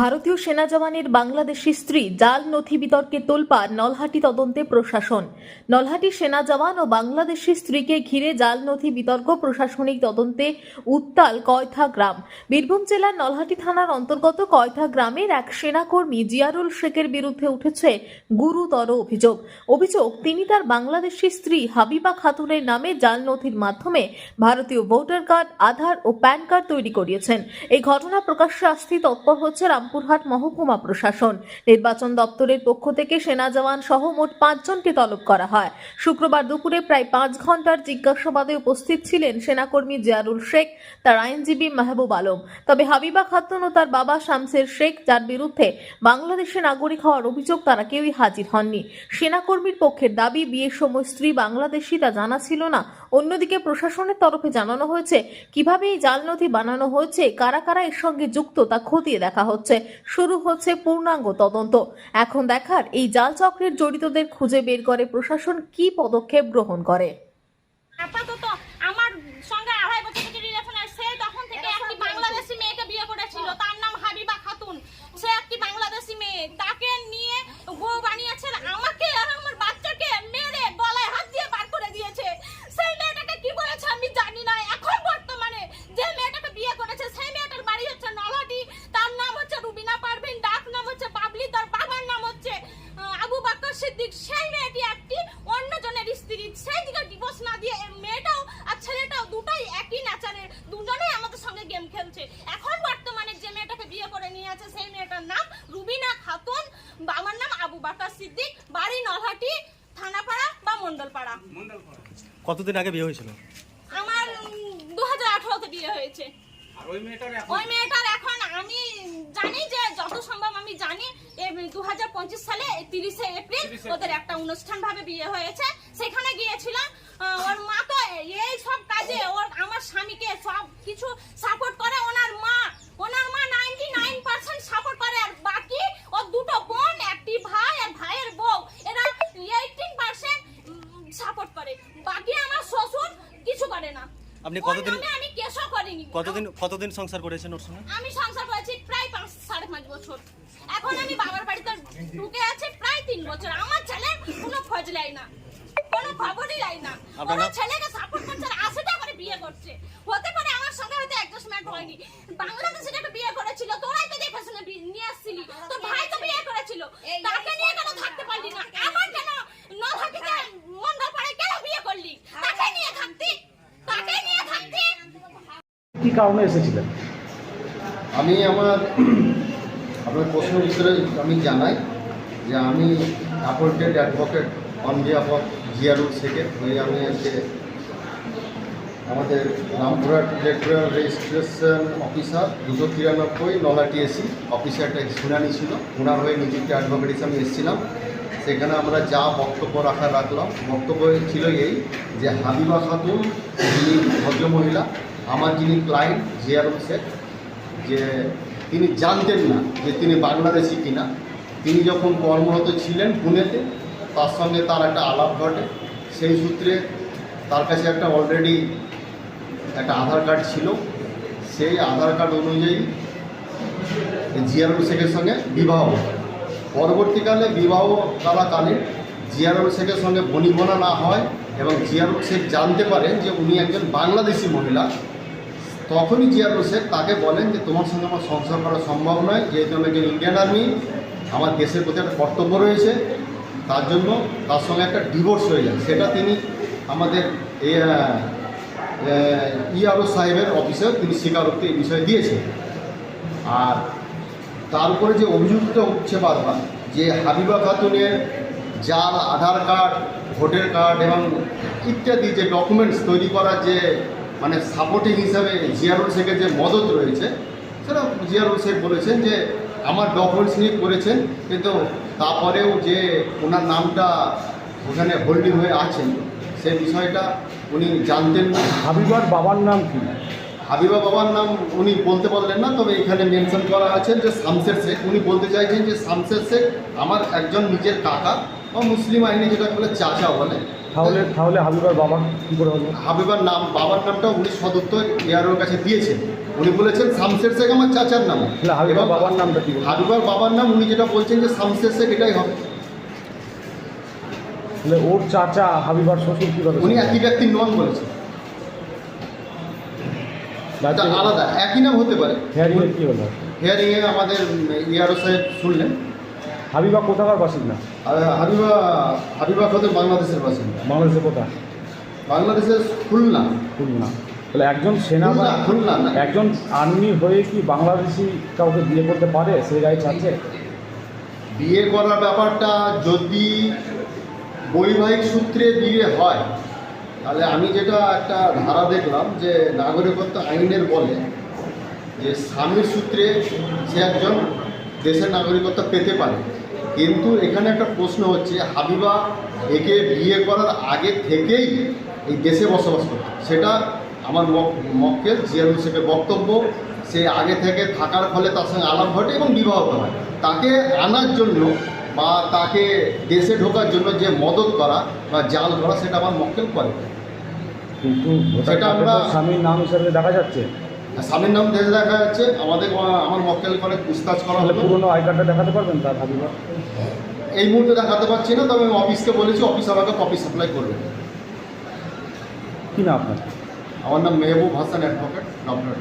ভারতীয় সেনা জওয়ানের বাংলাদেশি স্ত্রী জাল নথি বিতর্কে তোলপাড় নলহাটি তদন্তে প্রশাসন। নলহাটি সেনা জওয়ান ও বাংলাদেশি স্ত্রীকে ঘিরে জাল নথি বিতর্ক প্রশাসনিক তদন্তে উত্তাল কয়থা গ্রাম। বীরভূম জেলার নলহাটি থানার অন্তর্গত কয়থা গ্রামের এক সেনাকর্মী জিয়ারুল শেখের বিরুদ্ধে উঠেছে গুরুতর অভিযোগ। অভিযোগ, তিনি তার বাংলাদেশি স্ত্রী হাবিবা খাতুনের নামে জাল নথির মাধ্যমে ভারতীয় ভোটার কার্ড, আধার ও প্যান কার্ড তৈরি করিয়েছেন। এই ঘটনা প্রকাশ্যে আসতে তৎপর হচ্ছে রামপুরহাট মহকুমা প্রশাসন। নির্বাচন দপ্তরের পক্ষ থেকে সেনা জওয়ান সহ মোট পাঁচজনকে তলব করা হয়। শুক্রবার দুপুরে প্রায় পাঁচ ঘণ্টার জিজ্ঞাসাবাদে উপস্থিত ছিলেন সেনাকর্মী জিয়ারুল শেখ, তার আইনজীবী মাহবুব আলম। তবে হাবিবা খাতুন ও তার বাবা শামসের শেখ, যার বিরুদ্ধে বাংলাদেশে নাগরিক হওয়ার অভিযোগ, তারা কেউই হাজির হননি। সেনাকর্মীর পক্ষের দাবি, বিয়ের সময় স্ত্রী বাংলাদেশি তা জানা ছিল না অন্যদিকে প্রশাসনের তরফে জানানো হয়েছে, কীভাবে এই জাল নথি বানানো হয়েছে, কারা কারা এর সঙ্গে যুক্ত তা খতিয়ে দেখা হচ্ছে। শুরু হচ্ছে পূর্ণাঙ্গ তদন্ত। এখন দেখার এই জাল চক্রের জড়িতদের খুঁজে বের করে প্রশাসন কি পদক্ষেপ গ্রহণ করে আপাতত আমার সঙ্গে আড়াই বছর থেকে রিলেশন সে তখন থেকে একটি বাংলাদেশি মেয়েকে বিয়ে করেছিল তার নাম হাবিবা খাতুন সে একটি বাংলাদেশি মেয়ে তাকে নিয়ে বউ বানিয়েছে আমাকে আর আমার বাচ্চাকে মেরে গলায় হাত দিয়ে বার করে দিয়েছে সেই মেয়েটাকে কি বলেছে আমি জানি না এখন বর্তমানে যে মেয়েটাকে বিয়ে করেছে সেই মেয়েটার বাড়ি হচ্ছে নলহাটি তার নাম হচ্ছে রুবিনা পারভিন ডাক নাম হচ্ছে বাবলি তার বাবার নাম হচ্ছে আহ, আবু বাকর সিদ্দিক সেই মেয়েটি একটি অন্যজনের স্ত্রী সেই দিকে ডিভোর্স না দিয়ে এই মেয়েটাও আর ছেলেটাও দুটাই একই নেচারের দুজনেই আমাদের সঙ্গে গেম খেলছে এখন বর্তমানে যে মেয়েটাকে বিয়ে করে নিয়ে আছে সেই মেয়েটার নাম রুবিনা খাতুন বা আমার নাম আবু বাকর সিদ্দিক বাড়ি নলহাটি থানাপাড়া বা মন্ডলপাড়া। কতদিন আগে বিয়ে হয়েছিল? আমার দু হাজার আঠারোতে বিয়ে হয়েছে। ওই মেয়েটার এখন? আমি জানি যে যত সম্ভব আমি জানি দু হাজার পঁচিশ সালে তিরিশে এপ্রিল ওদের একটা অনুষ্ঠান ভাবে বিয়ে হয়েছে। সেখানে গিয়েছিলাম। আহ, ওর মা তো এই সব কাজে ওর আমার স্বামীকে সব কিছু সাপোর্ট করে ওনার মা ওনার মা নাইনটি নাইন পার্সেন্ট সাপোর্ট করে আর বাকি ওর দুটো বোন একটি ভাই আর ভাইয়ের বউ এরা এইটিন পার্সেন্ট সাপোর্ট করে বাকি আমার শ্বশুর কিছু করে না আপনি কতদিন আমি কেসও করিনি কতদিন কতদিন সংসার করেছেন ওর সঙ্গে? আমি সংসার করেছি প্রায় পাঁচ সাড়ে পাঁচ বছর। এখন আমি বাবার বাড়িতে ঢুকে আছি প্রায় তিন বছর। আমার ছেলে কোনো খোঁজ লাই না কোনো খবরই লাই না। আমার? ছেলেকে সাপোর্ট করছে আর আশিটা করে বিয়ে করছে হতে পারে আমার সঙ্গে হয়তো অ্যাডজাস্টমেন্ট হয়নি বাংলাদেশে একটা বিয়ে করেছিল তোরাই তো দেখে শুনে বি- নিয়ে আসছিলি তোর ভাই তো বিয়ে করেছিল তাকে নিয়ে কেন থাকতে পারলি না আমার কেন নলহাটিতে মন্ডলপাড়ায় কেন বিয়ে করলি তাকে নিয়ে থাকতি তাকে নিয়ে থাকতি কি কারণে এসেছিলেন? আমি আমার, আপনার প্রশ্ন উত্তরে আমি জানাই যে আমি appointed advocate on behalf of Ziarul শেখের হয়ে আমি আজকে আমাদের রামপুরহাট ইলেকট্রাল রেজিস্ট্রেশন অফিসার দুশো তিরানব্বই নলাটি এসি অফিসে একটা শুনানি ছিল। ওনার হয়ে নিজেকে অ্যাডভোকেট হিসাবে এসেছিলাম। সেখানে আমরা যা বক্তব্য রাখা রাখলাম। বক্তব্য ছিল এই যে হাবিবা খাতুন, যিনি ভদ্রমহিলা আমার যিনি ক্লায়েন্ট জিয়ারুল শেখ যে তিনি জানতেন না যে তিনি বাংলাদেশি কিনা, তিনি যখন কর্মরত ছিলেন পুনেতে, তার সঙ্গে তার একটা আলাপ ঘটে। সেই সূত্রে তার কাছে একটা অলরেডি একটা আধার কার্ড ছিল। সেই আধার কার্ড অনুযায়ী জিয়ারুল শেখের সঙ্গে বিবাহ পরবর্তীকালে বিবাহ চলাকালীন জিয়ারুল শেখের সঙ্গে বনিবনা না হয় এবং জিয়ারুল শেখ জানতে পারেন যে উনি একজন বাংলাদেশি মহিলা। তখনই জিয়ারুল শেখ তাকে বলেন যে তোমার সঙ্গে আমার সংসার করা সম্ভব নয়, যেহেতু আমি একজন ইন্ডিয়ান আর্মি, আমার দেশের প্রতি একটা কর্তব্য রয়েছে, তার জন্য তার সঙ্গে একটা ডিভোর্স হয়ে যায়। সেটা তিনি আমাদের এই ইআরও সাহেবের অফিসে তিনি স্বীকারোক্তি এই বিষয়ে দিয়েছেন। আর তারপরে যে অভিযুক্ত উঠছে বারবার, যে হাবিবা খাতুনের জাল আধার কার্ড, ভোটার কার্ড এবং ইত্যাদি যে ডকুমেন্টস তৈরি করার যে মানে সাপোর্টিং হিসাবে জিয়ারুল শেখের যে মদত রয়েছে সেটা জিয়ারুল শেখ বলেছেন যে আমার ডকুমেন্টস নিয়ে করেছেন কিন্তু তারপরেও যে ওনার নামটা ওখানে হোল্ডিং হয়ে আছেন সেই বিষয়টা উনি জানতেন না। হাবিবার বাবার নাম কি? হাবিবা বাবার নাম উনি বলতে পারলেন না তবে এখানে মেনশন করা আছে যে শামসের শেখ। উনি বলতে চাইছেন যে শামসের শেখ আমার একজন নিজের কাকা বা মুসলিম আইনে যেটা বলে চাচা বলে। তাহলে তাহলে হাবিবার বাবা কি করে হলো? হাবিবার নাম বাবার নামটা উনি সদুত্তর এয়ারোর কাছে দিয়েছেন। উনি বলেছেন শামশের শেখ আমার চাচার নাম। হাবিবার বাবার নামটা কি হাবিবার বাবার নাম উনি যেটা বলছেন যে শামশের শেখ এটাই হবে। তাহলে ওর চাচা হাবিবার শ্বশুর কীভাবে উনি একই ব্যক্তি নন বলেছেন। আলাদা একই নাম হতে পারে। হেয়ারিং এর কি হলো? হিয়ারিংয়ে আমাদের ইয়ারো সাহেব শুনলেন। হাবিবা কোথাকার বাসিন্দা? আর হাবিবা হাবিবা খাতুন বাংলাদেশের বাসিন্দা? বাংলাদেশে কোথা বাংলাদেশের খুলনা। খুলনা। তাহলে একজন সেনা বা খুলনা একজন আর্মি হয়ে কি বাংলাদেশি কাউকে বিয়ে করতে পারে? সেই রাইটস আছে? বিয়ে করার ব্যাপারটা যদি বৈবাহিক সূত্রে বিয়ে হয় তাহলে আমি যেটা একটা ধারা দেখলাম যে নাগরিকত্ব আইনের বলে যে স্বামীর সূত্রে সে একজন দেশের নাগরিকত্ব পেতে পারে। কিন্তু এখানে একটা প্রশ্ন হচ্ছে হাবিবা একে বিয়ে করার আগে থেকেই এই দেশে বসবাস করত। সেটা আমার মক- মক্কেল জিয়ারুল শেখের বক্তব্য। সে আগে থেকে থাকার ফলে তার সঙ্গে আলাপ ঘটে এবং বিবাহ হয় তাকে আনার জন্য বা তাকে দেশে ঢোকার জন্য যে মদত করা বা জাল করা সেটা আমার মক্কেল করে। কিন্তু সেটা আমরা- স্বামীর নাম হিসাবে দেখা যাচ্ছে? স্বামীর নাম দেশে দেখা যাচ্ছে আমাদের আমার মক্কেল করে পুস্তাছ করা হলো। পুরোনো আই কার্ডটা দেখাতে পারবেন তার হাবিবা এই মুহূর্তে দেখাতে পারছি না তবে আমি অফিসকে বলেছি অফিস আমাকে কপি সাপ্লাই করবে। কি না আপনার? আমার নাম মেহবুব হাসান অ্যাডভোকেট ডক্টর